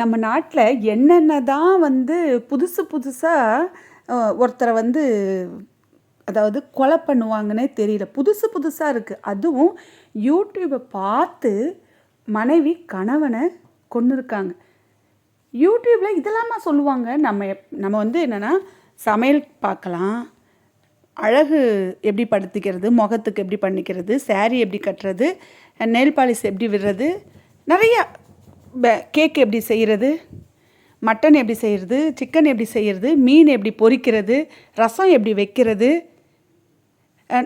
நம்ம நாட்டில் என்னென்ன தான் வந்து புதுசு புதுசாக ஒருத்தரை வந்து அதாவது கொலை பண்ணுவாங்கன்னே தெரியல. புதுசு புதுசாக இருக்குது அதுவும் யூடியூப்பை பார்த்து மனைவி கணவனை கொன்று இருக்காங்க யூடியூப்பில் இதெல்லாமா சொல்லுவாங்க? நம்ம நம்ம வந்து என்னென்னா சமையல் பார்க்கலாம். அழகு எப்படி படுத்திக்கிறது? முகத்துக்கு எப்படி பண்ணிக்கிறது? சேரீ எப்படி கட்டுறது? நெல் பாலிஷ் எப்படி விடுறது? நிறையா கேக் எப்படி செய்கிறது மட்டன் எப்படி செய்கிறது சிக்கன் எப்படி செய்கிறது மீன் எப்படி பொரிக்கிறது ரசம் எப்படி வைக்கிறது?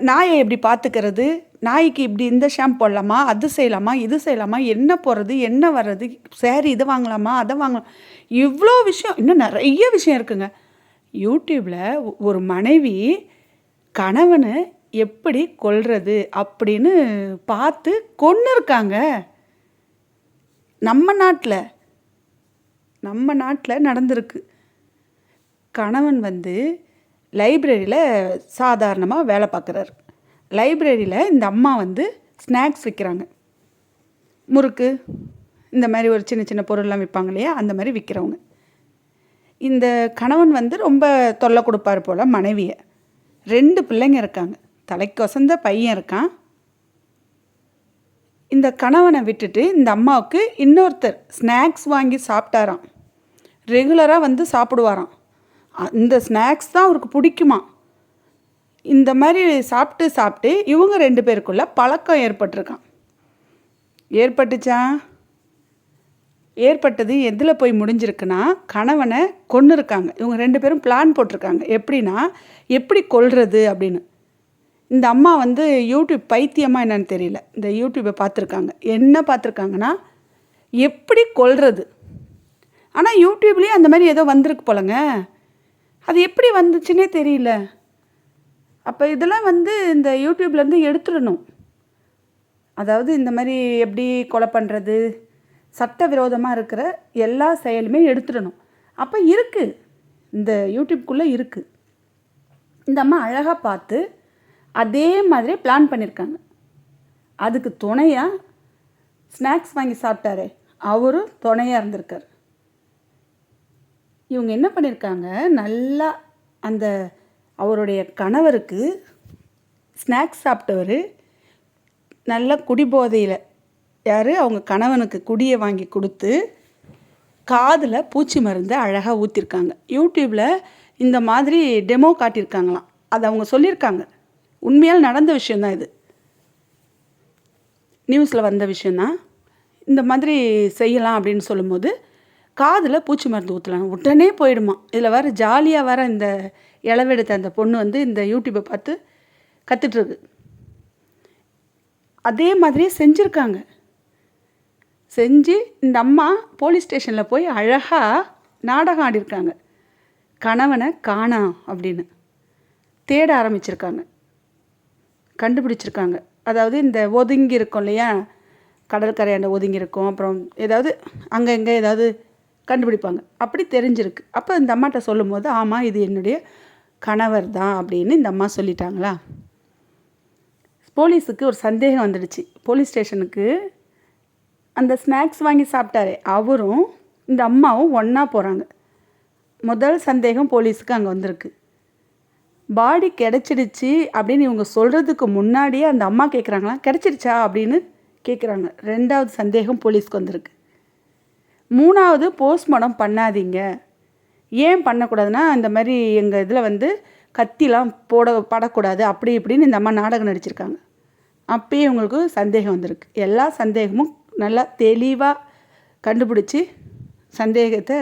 நாயை எப்படி பார்த்துக்கிறது? நாய்க்கு இப்படி இந்த ஷாம்பு போடலாமா? அது செய்யலாமா? இது செய்யலாமா? என்ன போடுறது? என்ன வர்றது? சேரீ இதை வாங்கலாமா? அதை வாங்கலாம். இவ்வளோ விஷயம் இன்னும் நிறைய விஷயம் இருக்குங்க. யூடியூப்பில் ஒரு மனைவி கணவனை எப்படி கொள்வது அப்படின்னு பார்த்து கொன்று இருக்காங்க நம்ம நாட்டில் நம்ம நாட்டில் நடந்திருக்கு. கணவன் வந்து லைப்ரரியில் சாதாரணமாக வேலை பார்க்குறாரு லைப்ரரியில் இந்த அம்மா வந்து ஸ்நாக்ஸ் விற்கிறாங்க முறுக்கு இந்த மாதிரி ஒரு சின்ன சின்ன பொருள்லாம் விற்பாங்க இல்லையா? அந்த மாதிரி விற்கிறவங்க இந்த கணவன் வந்து ரொம்ப தொல்லை கொடுப்பார் போல் மனைவியை. ரெண்டு பிள்ளைங்க இருக்காங்க. தலைக்கொசந்த பையன் இருக்கான். இந்த கணவனை விட்டுட்டு இந்த அம்மாவுக்கு இன்னொருத்தர் ஸ்நாக்ஸ் வாங்கி சாப்பிட்டாராம். ரெகுலராக வந்து சாப்பிடுவாராம். இந்த ஸ்நாக்ஸ் தான் அவருக்கு பிடிக்குமா? இந்த மாதிரி சாப்பிட்டு சாப்பிட்டு இவங்க ரெண்டு பேருக்குள்ள பழக்கம் ஏற்பட்டிருக்கான் ஏற்பட்டுச்சா? ஏற்பட்டது எதில் போய் முடிஞ்சிருக்குன்னா கணவனை கொன்று இருக்காங்க இவங்க ரெண்டு பேரும் பிளான் போட்டிருக்காங்க. எப்படின்னா எப்படி கொல்றது அப்படின்னு. இந்த அம்மா வந்து யூடியூப் பைத்தியமாக என்னன்னு தெரியல. இந்த யூடியூப்பை பார்த்துருக்காங்க. என்ன பார்த்துருக்காங்கன்னா எப்படி கொல்றது? ஆனால் யூடியூப்லேயே அந்த மாதிரி ஏதோ வந்திருக்கு போலங்க. அது எப்படி வந்துச்சுன்னே தெரியல. அப்போ இதெல்லாம் வந்து இந்த யூடியூப்லேருந்து எடுத்துடணும். அதாவது இந்த மாதிரி எப்படி கொலை பண்ணுறது சட்டவிரோதமாக இருக்கிற எல்லா செயலுமே எடுத்துடணும். அப்போ இருக்குது இந்த யூடியூப்குள்ளே இருக்குது இந்த அம்மா அழகாக பார்த்து அதே மாதிரி பிளான் பண்ணியிருக்காங்க அதுக்கு துணையாக ஸ்நாக்ஸ் வாங்கி சாப்பிட்டாரே அவரும் துணையாக இருந்திருக்கார். இவங்க என்ன பண்ணியிருக்காங்க நல்லா அந்த அவருடைய கணவருக்கு ஸ்நாக்ஸ் சாப்பிட்டவர் நல்ல குடிபோதையில் யார்? அவங்க கணவனுக்கு குடியை வாங்கி கொடுத்து காதில் பூச்சி மருந்து அழகாக ஊற்றிருக்காங்க யூடியூப்பில் இந்த மாதிரி டெமோ காட்டியிருக்காங்களாம். அது அவங்க சொல்லியிருக்காங்க. உண்மையால் நடந்த விஷயந்தான் இது. நியூஸில் வந்த விஷயந்தான் இந்த மாதிரி செய்யலாம் அப்படின்னு சொல்லும்போது காதில் பூச்சி மருந்து ஊற்றலாம் உடனே போயிடுமா. இதில் வேறு ஜாலியாக வர இந்த இளவெடுத்த அந்த பொண்ணு வந்து இந்த யூடியூப்பை பார்த்து கற்றுட்ருக்கு அதே மாதிரியே செஞ்சுருக்காங்க. செஞ்சு இந்த அம்மா போலீஸ் ஸ்டேஷனில் போய் அழகாக நாடகம் ஆடிருக்காங்க. கணவனை காணாம் அப்படின்னு. தேட ஆரம்பிச்சிருக்காங்க. கண்டுபிடிச்சிருக்காங்க. அதாவது இந்த ஒதுங்கி இருக்கும் இல்லையா? கடற்கரையாண்ட ஒதுங்கி இருக்கும். அப்புறம் ஏதாவது அங்கே இங்கே ஏதாவது கண்டுபிடிப்பாங்க. அப்படி தெரிஞ்சிருக்கு. அப்போ இந்த அம்மாட்ட சொல்லும்போது ஆமாம் இது என்னுடைய கணவர் தான் அப்படின்னு இந்த அம்மா சொல்லிட்டாங்களா? போலீஸுக்கு ஒரு சந்தேகம் வந்துடுச்சு. போலீஸ் ஸ்டேஷனுக்கு அந்த ஸ்நாக்ஸ் வாங்கி சாப்பிட்டாரே அவரும் இந்த அம்மாவும் ஒன்றா போகிறாங்க முதல் சந்தேகம் போலீஸுக்கு அங்கே வந்திருக்கு. பாடி கிடச்சிடுச்சு அப்படின்னு இவங்க சொல்கிறதுக்கு முன்னாடியே அந்த அம்மா கேட்குறாங்களா கிடச்சிடுச்சா? அப்படின்னு கேட்குறாங்க ரெண்டாவது சந்தேகம் போலீஸ்க்கு வந்திருக்கு. மூணாவது போஸ்ட்மார்ட்டம் பண்ணாதீங்க. ஏன் பண்ணக்கூடாதுன்னா இந்த மாதிரி எங்கள் இதில் வந்து கத்திலாம் போட படக்கூடாது. அப்படி இப்படின்னு இந்த அம்மா நாடகம் நடிச்சிருக்காங்க. அப்பயே இவங்களுக்கு சந்தேகம் வந்திருக்கு. எல்லா சந்தேகமும் நல்லா தெளிவாக கண்டுபிடிச்சி சந்தேகத்தை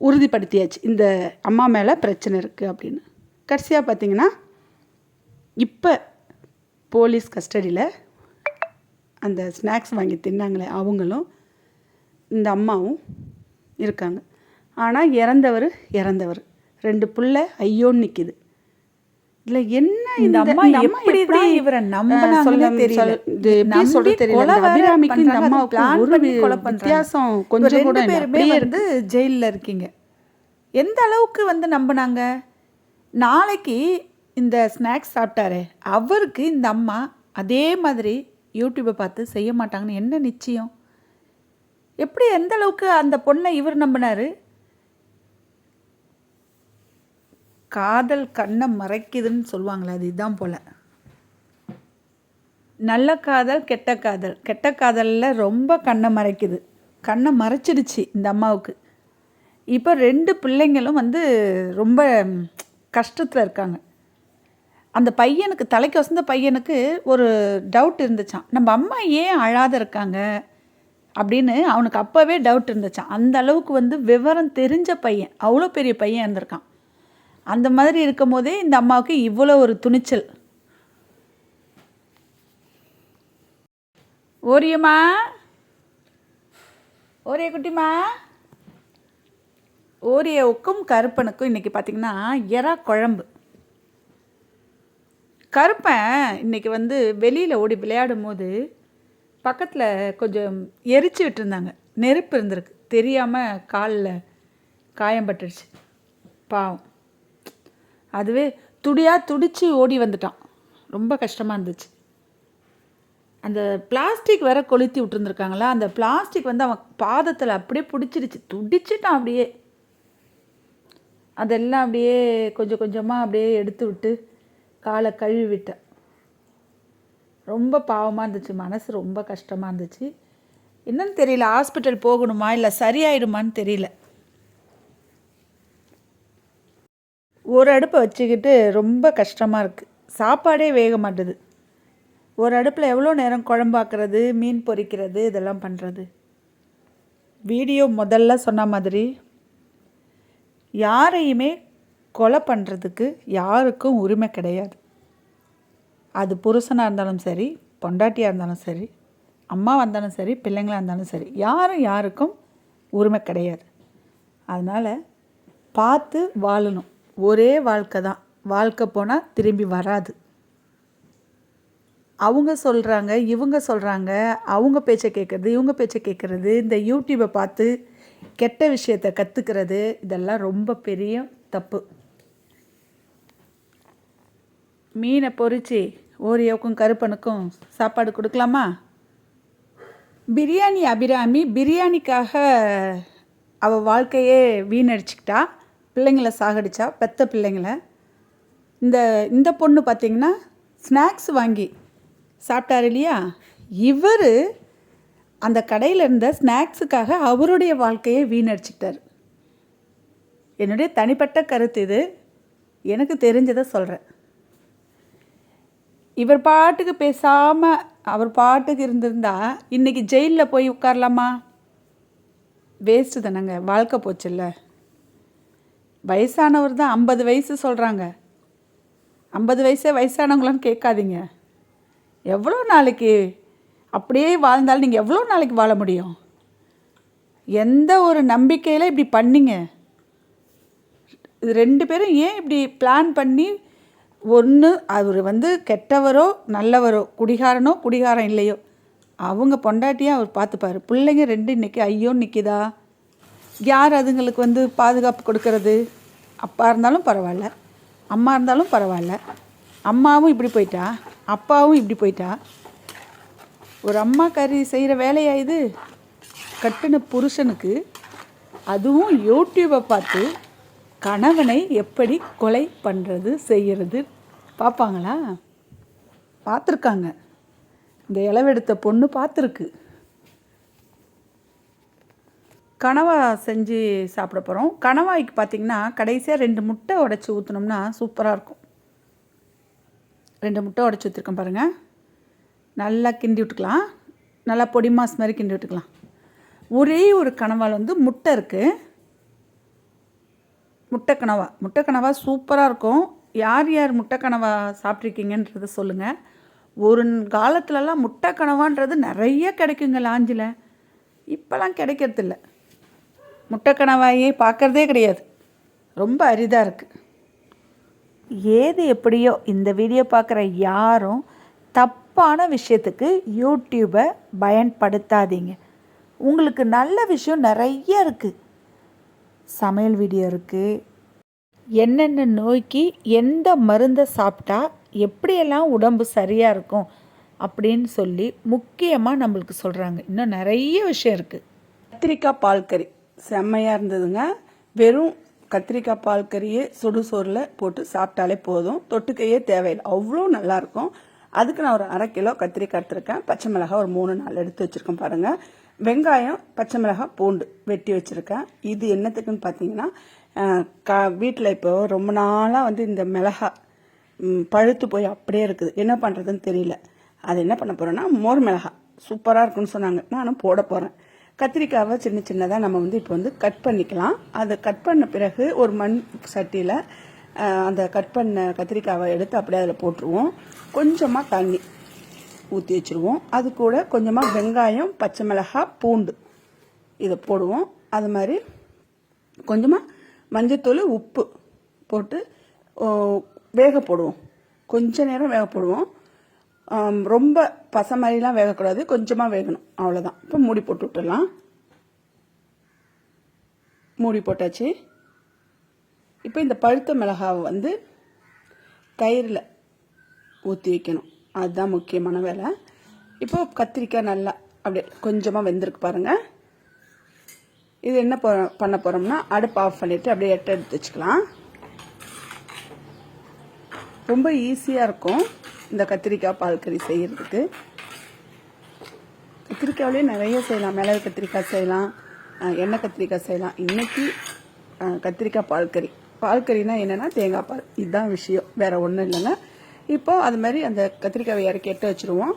உறுதிப்படுத்தியாச்சு. இந்த அம்மா மேலே பிரச்சனை இருக்குது அப்படின்னு. கடைசியாக பார்த்தீங்கன்னா இப்போ போலீஸ் கஸ்டடியில் அந்த ஸ்நாக்ஸ் வாங்கி தின்னாங்களே அவங்களும் இந்த அம்மாவும் இருக்காங்க. ஆனால் இறந்தவர் இறந்தவர். ரெண்டு புள்ள ஐயோன்னு நிற்கிது இல்லை என்ன இந்த அம்மா எப்படி தான் இவரை நம்பினாங்கன்னே தெரியல. எப்படி சொல்ல தெரியல. அபிராமிக்கு இந்த அம்மாவுக்கு ஒரு. வித்தியாசம் கொஞ்சம் கூட. பேருமே வந்து ஜெயிலில் இருக்கீங்க. எந்த அளவுக்கு வந்து நம்பினாங்க? நாளைக்கு இந்த ஸ்நாக்ஸ் சாப்பிட்டாரே அவருக்கு இந்த அம்மா அதே மாதிரி யூடியூப்பை பார்த்து செய்ய மாட்டாங்கன்னு என்ன நிச்சயம்? எப்படி எந்த அளவுக்கு அந்த பொண்ணை இவர் நம்பினார்? காதல் கண்ணை மறைக்குதுன்னு சொல்லுவாங்களே அது இதுதான் போல். நல்ல காதல் கெட்ட காதல். கெட்ட காதலில் ரொம்ப கண்ணை மறைக்குது. கண்ணை மறைச்சிடுச்சு இந்த அம்மாவுக்கு. இப்போ ரெண்டு பிள்ளைங்களும் வந்து ரொம்ப கஷ்டத்தில் இருக்காங்க. அந்த பையனுக்கு தலைக்கு வசந்த பையனுக்கு ஒரு டவுட் இருந்துச்சான் நம்ம அம்மா ஏன் அழாத இருக்காங்க? அப்படின்னு அவனுக்கு அப்போவே டவுட் இருந்துச்சான் அந்த அளவுக்கு வந்து விவரம் தெரிஞ்ச பையன் அவ்வளோ பெரிய பையன் இருந்திருக்கான். அந்த மாதிரி இருக்கும் போதே இந்த அம்மாவுக்கு இவ்வளோ ஒரு துணிச்சல். ஓரியம்மா? ஓரிய குட்டிம்மா ஓரியோவுக்கும் கருப்பனுக்கும் இன்றைக்கி பார்த்திங்கன்னா எறா குழம்பு. கருப்பன் இன்னைக்கு வந்து வெளியில் ஓடி விளையாடும் போது பக்கத்தில் கொஞ்சம் எரிச்சு விட்டுருந்தாங்க. நெருப்பு இருந்திருக்கு. தெரியாமல் காலில் காயம் பட்டுடுச்சு பாவம். அதுவே துடியாக துடிச்சு ஓடி வந்துட்டான். ரொம்ப கஷ்டமாக இருந்துச்சு. அந்த பிளாஸ்டிக் வேற கொளுத்தி விட்டுருந்துருக்காங்களா? அந்த பிளாஸ்டிக் வந்து அவன் பாதத்தில் அப்படியே பிடிச்சிருச்சு. துடிச்சிட்டான் அப்படியே. அதெல்லாம் அப்படியே கொஞ்சம் கொஞ்சமாக அப்படியே எடுத்து விட்டு காலை கழுவி விட்டேன். ரொம்ப பாவமாக இருந்துச்சு. மனசு ரொம்ப கஷ்டமாக இருந்துச்சு. என்னன்னு தெரியல. ஹாஸ்பிட்டல் போகணுமா இல்லை சரியாயிடுமான்னு தெரியல. ஒரு அடுப்பை வச்சுக்கிட்டு ரொம்ப கஷ்டமாக இருக்குது சாப்பாடே வேக மாட்டுது. ஒரு அடுப்பில் எவ்வளோ நேரம் குழம்பாக்குறது மீன் பொரிக்கிறது இதெல்லாம் பண்ணுறது வீடியோ முதல்ல சொன்ன மாதிரி யாரையுமே கொலை பண்ணுறதுக்கு யாருக்கும் உரிமை கிடையாது. அது புருஷனாக இருந்தாலும் சரி பொண்டாட்டியாக இருந்தாலும் சரி அம்மாவாக இருந்தாலும் சரி பிள்ளைங்களாக இருந்தாலும் சரி யாரும் யாருக்கும் உரிமை கிடையாது. அதனால் பார்த்து வாழணும். ஒரே வாழ்க்கை தான். வாழ்க்கை போனால் திரும்பி வராது. அவங்க சொல்கிறாங்க இவங்க சொல்கிறாங்க அவங்க பேச்சை கேட்குறது இவங்க பேச்சை கேட்குறது இந்த யூடியூப்பை பார்த்து கெட்ட விஷயத்தை கற்றுக்கிறது இதெல்லாம் ரொம்ப பெரிய தப்பு. மீனை பொறிச்சு ஓரியோக்கும் கருப்பனுக்கும் சாப்பாடு கொடுக்கலாமா? பிரியாணி அபிராமி பிரியாணிக்காக அவள் வாழ்க்கையே வீணடிச்சிக்கிட்டா பிள்ளைங்கள சாகடிச்சா பெத்த பிள்ளைங்களை. இந்த இந்த பொண்ணு பார்த்திங்கன்னா ஸ்நாக்ஸ் வாங்கி சாப்பிட்டாரு இல்லையா? இவர் அந்த கடையில் இருந்த ஸ்நாக்ஸுக்காக அவருடைய வாழ்க்கையை வீணடிச்சிட்டார். என்னுடைய தனிப்பட்ட கருத்து இது. எனக்கு தெரிஞ்சதை சொல்கிறேன் இவர் பாட்டுக்கு பேசாமல் அவர் பாட்டுக்கு இருந்திருந்தா இன்றைக்கி ஜெயிலில் போய் உட்காரலாமா? வேஸ்ட்டு தானேங்க. வாழ்க்கை போச்சுல்ல. வயசானவர் தான் ஐம்பது வயசு சொல்கிறாங்க ஐம்பது வயசே வயசானவங்களான்னு கேட்காதீங்க. எவ்வளோ நாளைக்கு அப்படியே வாழ்ந்தாலும் நீங்கள் எவ்வளோ நாளைக்கு வாழ முடியும்? எந்த ஒரு நம்பிக்கையில் இப்படி பண்ணீங்க? இது ரெண்டு பேரும் ஏன் இப்படி பிளான் பண்ணி ஒன்று அவர் வந்து கெட்டவரோ நல்லவரோ குடிகாரனோ குடிகாரன் இல்லையோ அவங்க பொண்டாட்டியாக அவர் பார்த்துப்பாரு. பிள்ளைங்க ரெண்டு இன்றைக்கி ஐயோ நிற்கிதா யார் அதுங்களுக்கு வந்து பாதுகாப்பு கொடுக்கறது? அப்பா இருந்தாலும் பரவாயில்ல. அம்மா இருந்தாலும் பரவாயில்ல. அம்மாவும் இப்படி போயிட்டா? அப்பாவும் இப்படி போயிட்டா? ஒரு அம்மா கறி செய்கிற வேலையா இது? கட்டின புருஷனுக்கு அதுவும் யூடியூப்பை பார்த்து கணவனை எப்படி கொலை பண்ணுறது செய்கிறது பார்ப்பாங்களா? பார்த்துருக்காங்க. இந்த இளவெடுத்த பொண்ணு பார்த்துருக்கு. கணவா செஞ்சு சாப்பிட போகிறோம் கணவாய்க்கு பார்த்திங்கன்னா கடைசியாக ரெண்டு முட்டை உடச்சி ஊற்றினோம்னா சூப்பராக இருக்கும். ரெண்டு முட்டை உடச்சி ஊற்றிருக்கேன் பாருங்கள் நல்லா கிண்டி விட்டுக்கலாம். நல்லா பொடி மாஸ் மாதிரி கிண்டி விட்டுக்கலாம். ஒரே ஒரு கனவால் வந்து முட்டை இருக்குது முட்டை கனவா. முட்டை கனவா சூப்பராக இருக்கும். யார் யார் முட்டை கனவா சாப்பிட்ருக்கீங்கன்றத சொல்லுங்கள் ஒரு காலத்துலலாம் முட்டை கனவான்றது நிறைய கிடைக்குங்க லாஞ்சில் இப்போலாம் கிடைக்கிறதில்ல. முட்டை கனவாயே பார்க்குறதே கிடையாது. ரொம்ப அரிதாக இருக்குது ஏது எப்படியோ இந்த வீடியோ பார்க்குற யாரும் தப்பான விஷயத்துக்கு யூடியூப்பை பயன்படுத்தாதீங்க. உங்களுக்கு நல்ல விஷயம் நிறைய இருக்குது சமையல் வீடியோ இருக்குது என்னென்ன நோய்க்கு எந்த மருந்தை சாப்பிட்டா எப்படியெல்லாம் உடம்பு சரியாக இருக்கும் அப்படின்னு சொல்லி முக்கியமாக நம்மளுக்கு சொல்கிறாங்க இன்னும் நிறைய விஷயம் இருக்குது கத்திரிக்காய் பால் கறி. செம்மையாக இருந்ததுங்க. வெறும் கத்திரிக்காய் பால் கறியே சுடுசோறில் போட்டு சாப்பிட்டாலே போதும். தொட்டுக்கையே தேவையில்லை. அவ்வளோ நல்லாயிருக்கும் அதுக்கு நான் ஒரு அரை கிலோ கத்திரிக்காய் எடுத்திருக்கேன். பச்சை மிளகாய் ஒரு மூணு நாள் எடுத்து வச்சுருக்கேன் பாருங்கள் வெங்காயம் பச்சை மிளகாய் பூண்டு வெட்டி வச்சுருக்கேன். இது என்னத்துக்குன்னு பார்த்தீங்கன்னா வீட்டில் இப்போ ரொம்ப நாளாக வந்து இந்த மிளகாய் பழுத்து போய் அப்படியே இருக்குது. என்ன பண்ணுறதுன்னு தெரியல. அது என்ன பண்ண போகிறேன்னா மோர் மிளகாய். சூப்பராக இருக்குன்னு சொன்னாங்க. நானும் போட போகிறேன் கத்திரிக்காவை சின்ன சின்னதாக நம்ம வந்து இப்போ வந்து கட் பண்ணிக்கலாம். அதை கட் பண்ண பிறகு ஒரு மண் சட்டியில் அந்த கட் பண்ண கத்திரிக்காவை எடுத்து அப்படியே அதில் போட்டுருவோம். கொஞ்சமாக தண்ணி ஊற்றி வச்சுருவோம். அது கூட கொஞ்சமாக வெங்காயம் பச்சை மிளகாய் பூண்டு இதை போடுவோம். அது மாதிரி கொஞ்சமாக மஞ்சத்தூள் உப்பு போட்டு வேக போடுவோம். கொஞ்ச நேரம் வேக போடுவோம். ரொம்ப பசை மாதிரிலாம் வேகக்கூடாது. கொஞ்சமாக வேகணும். அவ்வளோதான் இப்போ மூடி போட்டு விட்டுடலாம். மூடி போட்டாச்சு. இப்போ இந்த பழுத்த மிளகாவை வந்து தயிரில் ஊற்றி வைக்கணும். அதுதான் முக்கியமான வேலை. இப்போ கத்திரிக்காய் நல்லா அப்படியே கொஞ்சமாக வெந்திருக்கு பாருங்கள் இது என்ன போ- பண்ண போகிறோம்னா அடுப்பு ஆஃப் பண்ணிவிட்டு அப்படியே எட்டை எடுத்து வச்சுக்கலாம். ரொம்ப ஈஸியாக இருக்கும் இந்த கத்திரிக்காய் பால் கறி செய்கிறதுக்கு கத்திரிக்காயிலே நிறைய செய்யலாம். மிளகு கத்திரிக்காய் செய்யலாம். எண்ணெய் கத்திரிக்காய் செய்யலாம். இன்றைக்கி கத்திரிக்காய் பால் கறி. பால் கறினா என்னென்னா தேங்காய் பால். இதுதான் விஷயம். வேறு ஒன்றும் இல்லைங்க. இப்போது அது மாதிரி அந்த கத்திரிக்காயை இறக்கி எட்ட வச்சுருவோம்.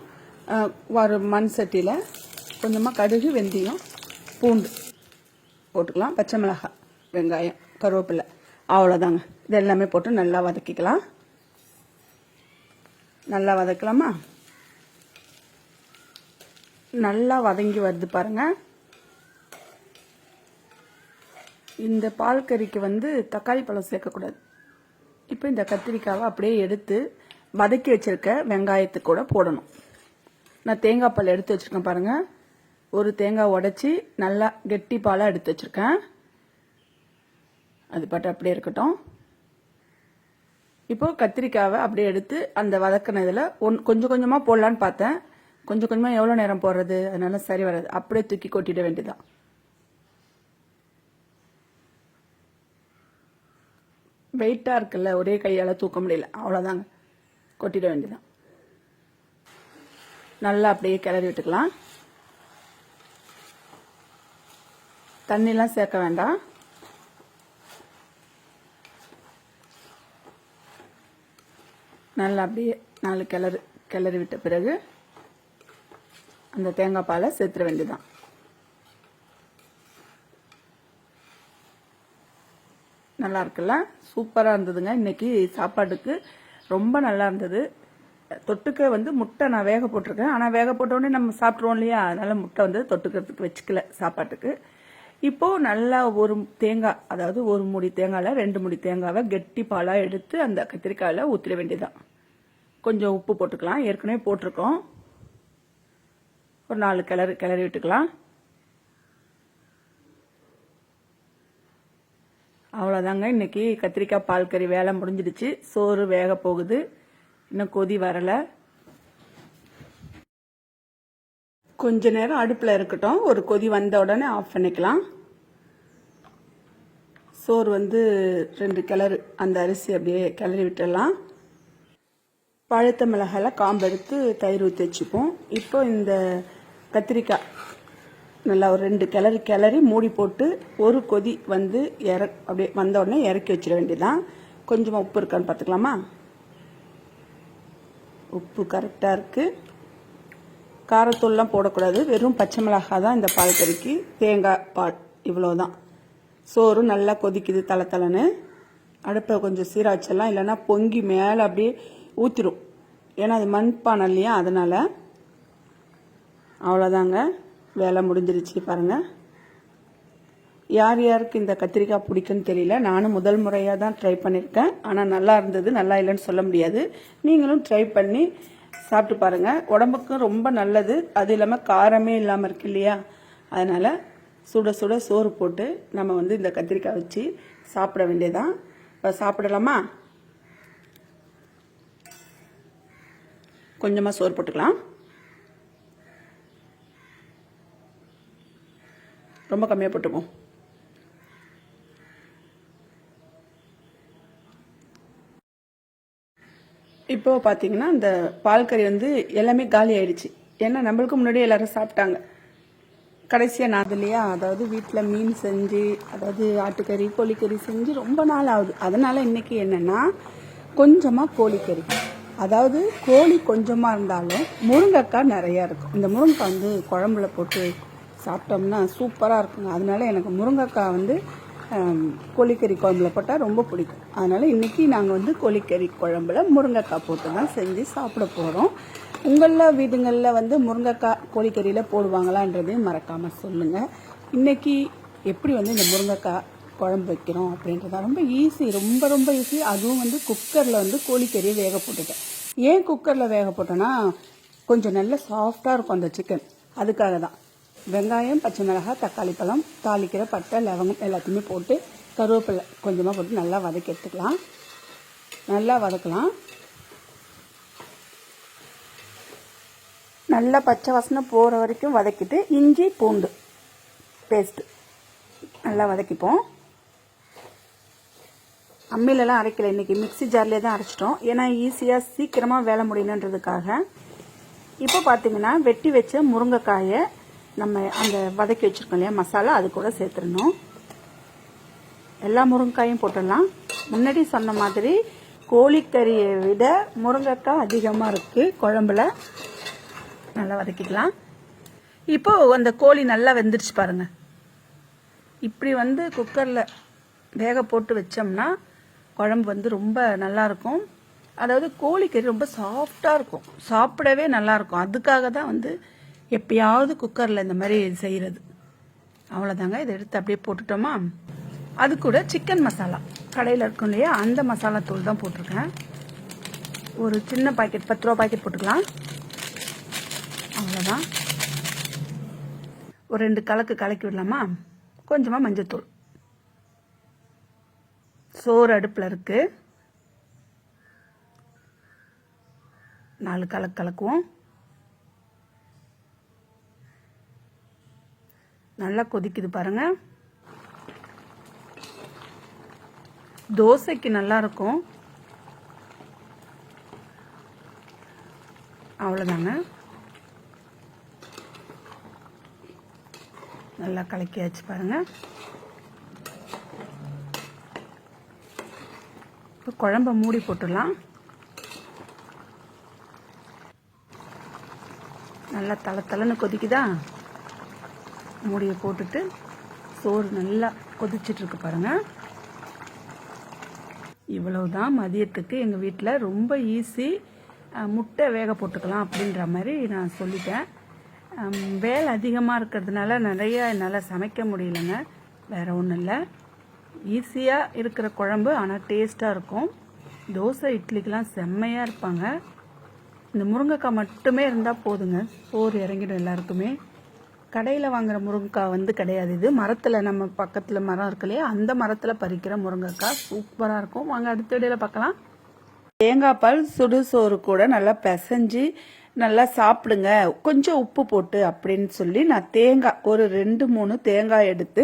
ஒரு மண் சட்டியில் கொஞ்சமாக கடுகு வெந்தயம் பூண்டு போட்டுக்கலாம். பச்சை மிளகாய் வெங்காயம் கருவேப்பிலை. அவ்வளோதாங்க இது எல்லாமே போட்டு நல்லா வதக்கிக்கலாம். நல்லா வதக்கலாமா? நல்லா வதங்கி வருது பாருங்கள் இந்த பால் கறிக்கு வந்து தக்காளி பழம் சேர்க்கக்கூடாது. இப்போ இந்த கத்திரிக்காவை அப்படியே எடுத்து வதக்கி வச்சுருக்க வெங்காயத்து கூட போடணும். நான் தேங்காய் பால் எடுத்து வச்சுருக்கேன் பாருங்கள் ஒரு தேங்காய் உடச்சி நல்லா கெட்டி பாலாக எடுத்து வச்சுருக்கேன். அது பாட்டு அப்படியே இருக்கட்டும். இப்போ கத்திரிக்காவை அப்படியே எடுத்து அந்த வதக்கினதில் ஒன் கொஞ்சம் கொஞ்சமாக போடலான்னு பார்த்தேன். கொஞ்சம் கொஞ்சமாக எவ்வளோ நேரம் போடுறது? அதனால சரி வராது. அப்படியே தூக்கி கொட்டிட வேண்டியதான் வெயிட்டாக இருக்குல்ல ஒரே கையால் தூக்க முடியல. அவ்வளோதாங்க கொட்டிட வேண்டியதான் நல்லா அப்படியே கிளறி விட்டுக்கலாம். தண்ணிலாம் சேர்க்க வேண்டாம். நல்லா அப்படியே நாலு கிளறு கிளறி விட்ட பிறகு அந்த தேங்காய் பாலை சேர்த்துட வேண்டியதான் நல்லா இருக்குல்ல? சூப்பராக இருந்ததுங்க. இன்னைக்கு சாப்பாட்டுக்கு ரொம்ப நல்லா இருந்தது. தொட்டுக்க வந்து முட்டை நான் வேக போட்டிருக்கேன். ஆனால் வேக போட்டோடனே நம்ம சாப்பிட்ருவோம் இல்லையா? அதனால் முட்டை வந்து தொட்டுக்கிறதுக்கு வச்சுக்கல சாப்பாட்டுக்கு. இப்போது நல்லா ஒரு தேங்காய் அதாவது ஒரு முடி தேங்காயில் ரெண்டு முடி தேங்காவை கெட்டி பாலாக எடுத்து அந்த கத்திரிக்காயில் ஊற்றிட வேண்டியதான் கொஞ்சம் உப்பு போட்டுக்கலாம். ஏற்கனவே போட்டிருக்கோம். ஒரு நாலு கிளறி கிளறி விட்டுக்கலாம். அவ்வளோதாங்க இன்றைக்கி கத்திரிக்காய் பால் கறி வேலை முடிஞ்சிடுச்சு. சோறு வேக போகுது. இன்னும் கொதி வரலை. கொஞ்ச நேரம் அடுப்பில் இருக்கட்டும். ஒரு கொதி வந்த உடனே ஆஃப் பண்ணிக்கலாம். சோறு வந்து ரெண்டு கிளறு. அந்த அரிசி அப்படியே கிளறி விட்டுடலாம். பழுத்த மிளகாயில் காம்பெடுத்து தயிர் ஊற்றி வச்சுப்போம். இப்போ இந்த கத்திரிக்காய் நல்லா ஒரு ரெண்டு கிளறி கிளறி மூடி போட்டு ஒரு கொதி வந்து இற அப்படியே வந்த உடனே இறக்கி வச்சிட வேண்டியதான் கொஞ்சமாக உப்பு இருக்கான்னு பார்த்துக்கலாமா? உப்பு கரெக்டாக இருக்குது காரத்தூள்லாம் போடக்கூடாது. வெறும் பச்சை மிளகாய் தான் இந்த பால் கறிக்கு. தேங்காய் பால் இவ்வளோதான் சோறு நல்லா கொதிக்குது தலை தலைன்னு. அடுப்பை கொஞ்சம் சீராச்செல்லாம் வச்சிடலாம் இல்லைன்னா பொங்கி மேலே அப்படியே ஊற்றிடும் ஏன்னா அது மண்பானை இல்லையா? அதனால் அவ்வளோதாங்க வேலை முடிஞ்சிருச்சு பாருங்கள் யார் யாருக்கு இந்த கத்திரிக்காய் பிடிக்குன்னு தெரியல. நானும் முதல் முறையாக தான் ட்ரை பண்ணியிருக்கேன் ஆனால் நல்லா இருந்தது நல்லா இல்லைன்னு சொல்ல முடியாது. நீங்களும் ட்ரை பண்ணி சாப்பிட்டு பாருங்கள் உடம்புக்கும் ரொம்ப நல்லது. அது இல்லாமல் காரமே இல்லாமல் இருக்கு இல்லையா? அதனால் சுட சுட சோறு போட்டு நம்ம வந்து இந்த கத்திரிக்காய் வச்சு சாப்பிட வேண்டியதான் இப்போ சாப்பிடலாமா? கொஞ்சமாக சோறு போட்டுக்கலாம். ரொம்ப கம்மியாக போட்டுப்போம் இப்போ பார்த்தீங்கன்னா இந்த பால் கறி வந்து எல்லாமே காலி ஆயிடுச்சு. ஏன்னா நம்மளுக்கு முன்னாடி எல்லாரும் சாப்பிட்டாங்க. கடைசியாக நான் இல்லையா? அதாவது வீட்டில் மீன் செஞ்சு அதாவது ஆட்டுக்கறி கோழிக்கறி செஞ்சு ரொம்ப நாள் ஆகுது. அதனால் இன்னைக்கு என்னன்னா கொஞ்சமாக கோழிக்கறி அதாவது கோழி கொஞ்சமாக இருந்தாலும் முருங்கைக்காய் நிறையா இருக்கும். இந்த முருங்கைக்காய் வந்து குழம்புல போட்டு சாப்பிட்டோம்னா சூப்பராக இருக்குங்க. அதனால எனக்கு முருங்கைக்காய் வந்து கோழிக்கறி குழம்புல போட்டால் ரொம்ப பிடிக்கும். அதனால் இன்றைக்கி நாங்கள் வந்து கோழிக்கறி குழம்புல முருங்கைக்காய் போட்டு தான் செஞ்சு சாப்பிட போகிறோம் உங்களில் வீடுங்களில் வந்து முருங்கைக்காய் கோழிக்கறியில் போடுவாங்களான்றதையும் மறக்காமல் சொல்லுங்கள் இன்றைக்கி எப்படி வந்து இந்த முருங்கைக்காய் குழம்பு வைக்கிறோம் அப்படின்றத ரொம்ப ஈஸி ரொம்ப ரொம்ப ஈஸி அதுவும் வந்து குக்கரில் வந்து கோழிக்கறியை வேக போட்டுட்டேன். ஏன் குக்கரில் வேக போட்டேன்னா கொஞ்சம் நல்ல சாஃப்டாக இருக்கும் அந்த சிக்கன் அதுக்காக தான். வெங்காயம் பச்சை மிளகாய் தக்காளி பழம் தாளிக்கிற பட்டை லவங்கம் எல்லாத்தையுமே போட்டு கருவேப்பிலை கொஞ்சமாக போட்டு நல்லா வதக்கி எடுத்துக்கலாம். நல்லா வதக்கலாம். நல்லா பச்சை வாசனை போகிற வரைக்கும் வதக்கிட்டு இஞ்சி பூண்டு பேஸ்ட்டு நல்லா வதக்கிப்போம். அம்மிலலாம் அரைக்கல. இன்னைக்கு மிக்ஸி ஜார்லேயே தான் அரைச்சிட்டோம். ஏன்னா ஈஸியாக சீக்கிரமாக வேலை முடியணுன்றதுக்காக இப்போ பார்த்தீங்கன்னா வெட்டி வச்ச முருங்கைக்காயை நம்ம அந்த வதக்கி வச்சுருக்கோம் இல்லையா மசாலா அது கூட சேர்த்துடணும். எல்லா முருங்கைக்காயும் போட்டுடலாம். முன்னாடி சொன்ன மாதிரி கோழிக்கறியை விட முருங்கைக்காய் அதிகமாக இருக்குது குழம்புல நல்லா வதக்கிக்கலாம். இப்போ அந்த கோழி நல்லா வெந்துருச்சு பாருங்க. இப்படி வந்து குக்கரில் வேக போட்டு வச்சோம்னா குழம்பு வந்து ரொம்ப நல்லா இருக்கும். அதாவது கோழிக்கறி ரொம்ப சாஃப்டாக இருக்கும். சாப்பிடவே நல்லாயிருக்கும் அதுக்காக தான் வந்து எப்பயாவது குக்கரில் இந்த மாதிரி செய்கிறது அவ்வளோதாங்க இதை எடுத்து அப்படியே போட்டுட்டோமா? அது கூட சிக்கன் மசாலா கடையில் இருக்கும் இல்லையா? அந்த மசாலா தூள் தான் போட்டிருக்கேன். ஒரு சின்ன பாக்கெட் பத்து ரூபா பாக்கெட் போட்டுக்கலாம். அவ்வளோதான் ஒரு ரெண்டு கலக்கு கலக்கி விடலாமா? கொஞ்சமாக மஞ்சத்தூள். சோறு அடுப்பில் இருக்குது நாலு கலக்கு கலக்குவோம். நல்லா கொதிக்குது பாருங்க. தோசைக்கு நல்லா இருக்கும். அவ்வளோதாங்க நல்லா கலக்கியாச்சு பாருங்க. இப்போ குழம்ப மூடி போட்டுடலாம். நல்லா தலை தலைன்னு கொதிக்குதா? மூடியை போட்டுட்டு சோறு நல்லா கொதிச்சிட்ருக்கு பாருங்கள் பாருங்க. இவ்வளவுதான் மதியத்துக்கு எங்கள் வீட்டில் ரொம்ப ஈஸி முட்டை வேக போட்டுக்கலாம் அப்படின்ற மாதிரி நான் சொல்லிட்டேன். வேலை அதிகமாக இருக்கிறதுனால நிறைய என்னால் சமைக்க முடியலங்க. வேறு ஒன்றும் இல்லை. ஈஸியாக இருக்கிற குழம்பு ஆனால் டேஸ்ட்டாக இருக்கும். தோசை இட்லிக்கெலாம் செம்மையாக இருப்பாங்க. இந்த முருங்கைக்காய் மட்டுமே இருந்தால் போதுங்க. சோறு இறங்கிடும் எல்லாருக்குமே. கடையில் வாங்குற முருங்கைக்காய் வந்து கிடையாது. இது மரத்தில் நம்ம பக்கத்தில் மரம் இருக்கு இல்லையா? அந்த மரத்தில் பறிக்கிற முருங்கைக்காய் சூப்பராக இருக்கும். வாங்க அடுத்த வீடியோவில் பார்க்கலாம். தேங்காய் பால் சுடு சோறு கூட நல்லா பிசைஞ்சு நல்லா சாப்பிடுங்க. கொஞ்சம் உப்பு போட்டு அப்படின்னு சொல்லி நான் தேங்காய் ஒரு ரெண்டு மூணு தேங்காய் எடுத்து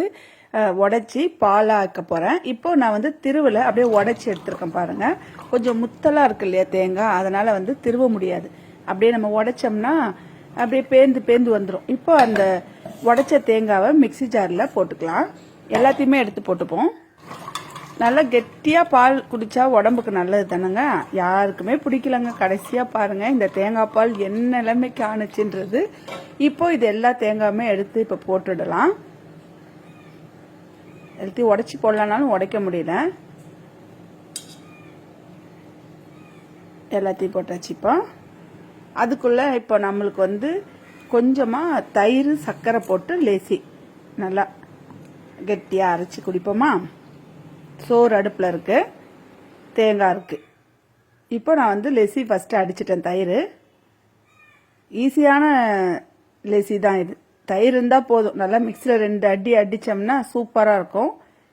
உடச்சி பாலாக்க போகிறேன் இப்போ நான் வந்து திருவில் அப்படியே உடச்சி எடுத்துருக்கேன் பாருங்க. கொஞ்சம் முத்தலாக இருக்கு இல்லையா தேங்காய்? அதனால் வந்து திருவ முடியாது. அப்படியே நம்ம உடைச்சோம்னா அப்படியே பேந்து பேந்து வந்துடும் இப்போ அந்த உடைச்ச தேங்காவை மிக்ஸி ஜாரில் போட்டுக்கலாம். எல்லாத்தையுமே எடுத்து போட்டுப்போம். நல்லா கெட்டியாக பால் குடித்தா உடம்புக்கு நல்லது தானேங்க? யாருக்குமே பிடிக்கலங்க. கடைசியாக பாருங்கள் இந்த தேங்காய் பால் என்ன நிலைமைக்கு ஆணுச்சுன்றது. இப்போ இது எல்லா தேங்காயுமே எடுத்து இப்போ போட்டுடலாம். எல்லாத்தையும் உடச்சி போடலான்னாலும் உடைக்க முடியல. எல்லாத்தையும் போட்டாச்சு இப்போ. அதுக்குள்ளே இப்போ நம்மளுக்கு வந்து கொஞ்சமாக தயிர் சர்க்கரை போட்டு லேசி. நல்லா கெட்டியாக அரைச்சி குடிப்போமா? சோறு அடுப்பில் இருக்கு. தேங்காய் இருக்குது இப்போ நான் வந்து லெசி ஃபஸ்ட்டு அடிச்சிட்டேன் தயிர். ஈஸியான லெசி தான் இது. தயிர் இருந்தால் போதும். நல்லா மிக்சியில் ரெண்டு அடி அடித்தோம்னா சூப்பராக இருக்கும்.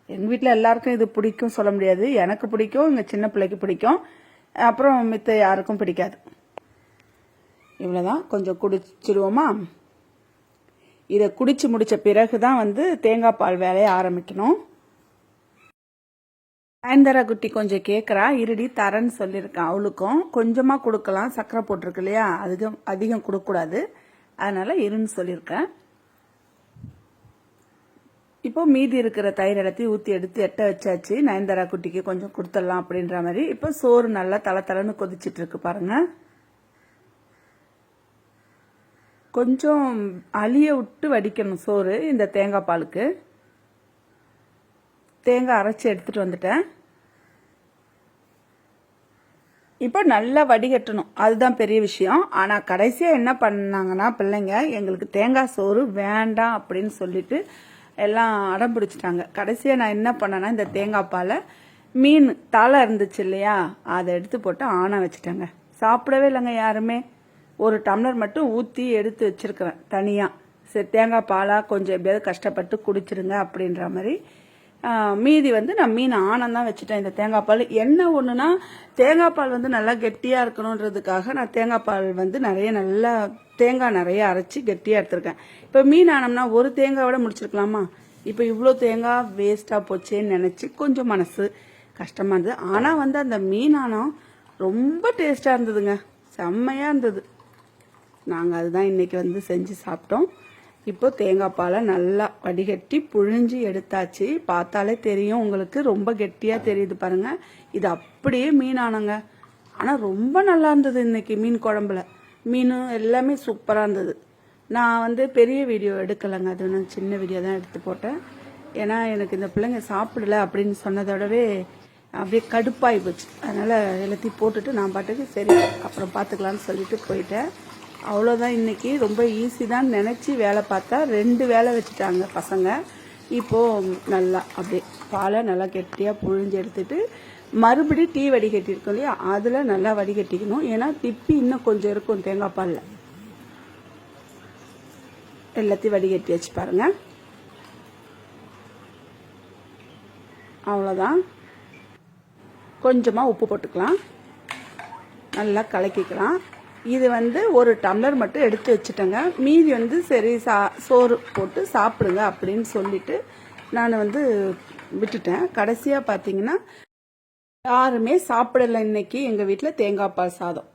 எங்கள் வீட்டில் எல்லாருக்கும் இது பிடிக்கும் சொல்ல முடியாது. எனக்கு பிடிக்கும் எங்கள் சின்ன பிள்ளைக்கு பிடிக்கும். அப்புறம் மித்த யாருக்கும் பிடிக்காது. இவ்வளோதான் கொஞ்சம் குடிச்சிடுவோமா இதை குடிச்சு முடித்த பிறகு தான் வந்து தேங்காய் பால் வேலையை ஆரம்பிக்கணும். நயன்தாரா குட்டி கொஞ்சம் கேட்குறா இருடி தரேன்னு சொல்லியிருக்கேன் அவளுக்கும். கொஞ்சமாக கொடுக்கலாம். சர்க்கரை போட்டிருக்கு இல்லையா? அதிகம் அதிகம் கொடுக்கக்கூடாது. அதனால் இருன்னு சொல்லியிருக்கேன். இப்போ மீதி இருக்கிற தயிர் எல்லாத்தையும் ஊற்றி எடுத்து எட்ட வச்சாச்சு. நயன்தாரா குட்டிக்கு கொஞ்சம் கொடுத்துடலாம் அப்படின்ற மாதிரி. இப்போ சோறு நல்லா தலை தலைன்னு கொதிச்சிட்டு இருக்கு கொஞ்சம் அழிய விட்டு வடிக்கணும் சோறு இந்த தேங்காய் பாலுக்கு. தேங்காய் அரைச்சி எடுத்துகிட்டு வந்துட்டேன். இப்போ நல்லா வடிகட்டணும். அதுதான் பெரிய விஷயம். ஆனால் கடைசியாக என்ன பண்ணாங்கன்னா பிள்ளைங்க எங்களுக்கு தேங்காய் சோறு வேண்டாம் அப்படின்னு சொல்லிட்டு எல்லாம் அடம் பிடிச்சிட்டாங்க. கடைசியாக நான் என்ன பண்ணேன்னா இந்த தேங்காய் பாலை மீன் தலை இருந்துச்சு இல்லையா அதை எடுத்து போட்டு ஆணை வச்சுட்டாங்க. சாப்பிடவே இல்லைங்க யாருமே. ஒரு டம்ளர் மட்டும் ஊற்றி எடுத்து வச்சுருக்குறேன் தனியாக சரி தேங்காய் பாலாக கொஞ்சம் எப்படியாவது கஷ்டப்பட்டு குடிச்சிருங்க அப்படின்ற மாதிரி. மீதி வந்து நான் மீன் ஆனம் தான் வச்சுட்டேன். இந்த தேங்காய் பால் என்ன ஒன்றுனா தேங்காய் பால் வந்து நல்லா கெட்டியாக இருக்கணுன்றதுக்காக நான் தேங்காய் பால் வந்து நிறைய நல்லா தேங்காய் நிறைய அரைச்சி கெட்டியாக எடுத்திருக்கேன். இப்போ மீன் ஆனோம்னா ஒரு தேங்காயோட முடிச்சிருக்கலாமா? இப்போ இவ்வளோ தேங்காய் வேஸ்ட்டாக போச்சேன்னு நினச்சி கொஞ்சம் மனசு கஷ்டமாக இருந்தது. ஆனால் வந்து அந்த மீன் ஆனம் ரொம்ப டேஸ்ட்டாக இருந்ததுங்க. செம்மையாக இருந்தது. நாங்கள் அதுதான் இன்றைக்கி வந்து செஞ்சு சாப்பிட்டோம். இப்போ தேங்காய் பாலை நல்லா வடிகட்டி புழிஞ்சு எடுத்தாச்சு. பார்த்தாலே தெரியும். உங்களுக்கு ரொம்ப கெட்டியாக தெரியுது பாருங்கள் இது அப்படியே மீனானங்க. ஆனால் ரொம்ப நல்லா இருந்தது இன்னைக்கு மீன் குழம்புல. மீன் எல்லாமே சூப்பராக இருந்தது. நான் வந்து பெரிய வீடியோ எடுக்கலைங்க. அது நான் சின்ன வீடியோ தான் எடுத்து போட்டேன். ஏன்னா எனக்கு இந்த பிள்ளைங்க சாப்பிடல அப்படின்னு சொன்னதோடவே அப்படியே கடுப்பாகி போச்சு. அதனால் எல்லாத்தையும் போட்டுட்டு நான் பாட்டுக்கு சரி அப்புறம் பார்த்துக்கலான்னு சொல்லிட்டு போயிட்டேன். அவ்வளோதான் இன்றைக்கி ரொம்ப ஈஸி தான் நினச்சி வேலை பார்த்தா ரெண்டு வேலை வச்சுட்டாங்க பசங்க. இப்போது நல்லா அப்படியே பாலை நல்லா கெட்டியாக புழிஞ்சு எடுத்துட்டு மறுபடி டீ வடிகட்டியிருக்கும் இல்லையா? அதில் நல்லா வடிகட்டிக்கணும் ஏன்னா திப்பி இன்னும் கொஞ்சம் இருக்கும் தேங்காய் பாலில். எல்லாத்தையும் வடிகட்டி வச்சு பாருங்கள் அவ்வளோதான் கொஞ்சமாக உப்பு போட்டுக்கலாம். நல்லா கலக்கிக்கலாம். இது வந்து ஒரு டம்ளர் மட்டும் எடுத்து வச்சுட்டேங்க. மீதி வந்து சரி சா சோறு போட்டு சாப்பிடுங்க அப்படின்னு சொல்லிட்டு நான் வந்து விட்டுட்டேன். கடைசியாக பார்த்தீங்கன்னா யாருமே சாப்பிடல இன்னைக்கு எங்கள் வீட்டில் தேங்காய் பால் சாதம்.